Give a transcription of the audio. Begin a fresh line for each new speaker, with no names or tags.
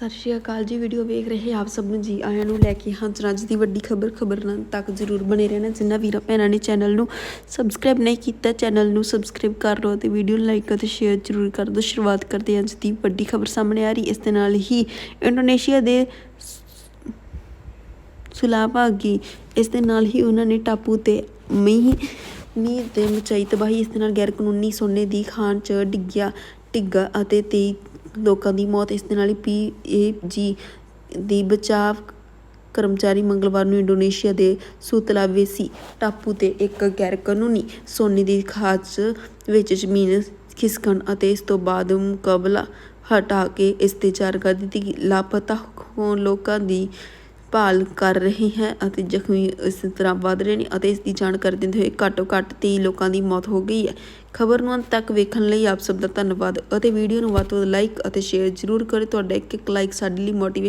ਸਤਿ ਸ਼੍ਰੀ ਅਕਾਲ ਜੀ। ਵੀਡੀਓ ਵੇਖ ਰਹੇ ਆਪ ਸਭ ਨੂੰ ਜੀ ਆਇਆਂ ਨੂੰ ਲੈ ਕੇ ਹਾਜ਼ਰ ਹਾਂ ਅੱਜ ਦੀ ਵੱਡੀ ਖਬਰ ਖਬਰਾਂ ਤੱਕ ਜ਼ਰੂਰ ਬਣੇ ਰਹਿਣਾ। ਜਿੰਨਾ ਵੀਰਾਂ ਭੈਣਾਂ ਨੇ ਚੈਨਲ ਨੂੰ ਸਬਸਕ੍ਰਾਈਬ ਨਹੀਂ ਕੀਤਾ ਚੈਨਲ ਨੂੰ ਸਬਸਕ੍ਰਾਈਬ ਕਰ ਲਓ ਤੇ ਵੀਡੀਓ ਨੂੰ ਲਾਈਕ ਅਤੇ ਸ਼ੇਅਰ ਜ਼ਰੂਰ ਕਰ ਦਿਓ। ਸ਼ੁਰੂਆਤ ਕਰਦੇ ਹਾਂ ਅੱਜ ਦੀ ਵੱਡੀ ਖਬਰ ਸਾਹਮਣੇ ਆ ਰਹੀ। ਇਸ ਦੇ ਨਾਲ ਹੀ ਇੰਡੋਨੇਸ਼ੀਆ ਦੇ ਸੁਲਾਭਾਗੀ ਇਸ ਦੇ ਨਾਲ ਹੀ ਉਹਨਾਂ ਨੇ ਟਾਪੂ ਤੇ ਮੀਂਹ ਮੀਂਹ ਤੇ ਮਚਾਈ ਤਬਾਹੀ, ਇਸ ਦੇ ਨਾਲ ਗੈਰ ਕਾਨੂੰਨੀ ਸੋਨੇ ਦੀ ਖਾਨ ਚ ਡਿੱਗਿਆ, ਡਿੱਗਾ ਅਤੇ 23 ਲੋਕਾਂ ਦੀ ਮੌਤ ਇਸ ਦੇ ਨਾਲ ਹੀ ਜੀ ਦੀ ਬਚਾਵ ਕਰਮਚਾਰੀ ਮੰਗਲਵਾਰ ਨੂੰ ਇੰਡੋਨੇਸ਼ੀਆ ਦੇ ਸੁਤਲਾਵੇਸੀ ਟਾਪੂ ਤੇ ਇੱਕ ਗੈਰਕਾਨੂੰਨੀ ਸੋਨੇ ਦੀ ਖਾਚ ਵਿੱਚ ਜ਼ਮੀਨ ਖਿਸਕਣ ਅਤੇ ਇਸ ਤੋਂ ਬਾਅਦ ਮੁਕਾਬਲਾ ਹਟਾ ਕੇ ਇਸ ਤੇ ਚਾਰ ਕਰ ਦਿੱਤੀ ਗਈ। ਲਾਪਤਾ ਹੋਣ ਲੋਕਾਂ ਦੀ ਭਾਲ ਕਰ ਰਹੀ ਹੈ ਅਤੇ ਜ਼ਖਮੀ ਇਸ ਤਰ੍ਹਾਂ ਵੱਧ ਰਹੇ ਨੇ ਅਤੇ ਇਸ ਦੀ ਜਾਣਕਾਰੀ ਦਿੰਦੇ ਹੋਏ ਘੱਟੋ ਘੱਟ 23 ਲੋਕਾਂ ਦੀ ਮੌਤ ਹੋ ਗਈ ਹੈ। ਖਬਰ ਨੂੰ ਅੰਤ ਤੱਕ ਵੇਖਣ ਲਈ ਆਪ ਸਭ ਦਾ ਧੰਨਵਾਦ ਅਤੇ ਵੀਡੀਓ ਨੂੰ ਵੱਧ ਤੋਂ ਵੱਧ ਲਾਈਕ ਅਤੇ ਸ਼ੇਅਰ ਜ਼ਰੂਰ ਕਰੋ ਤੁਹਾਡਾ ਇੱਕ ਇੱਕ ਲਾਈਕ ਸਾਡੇ ਲਈ ਮੋਟੀਵੇਸ਼ਨ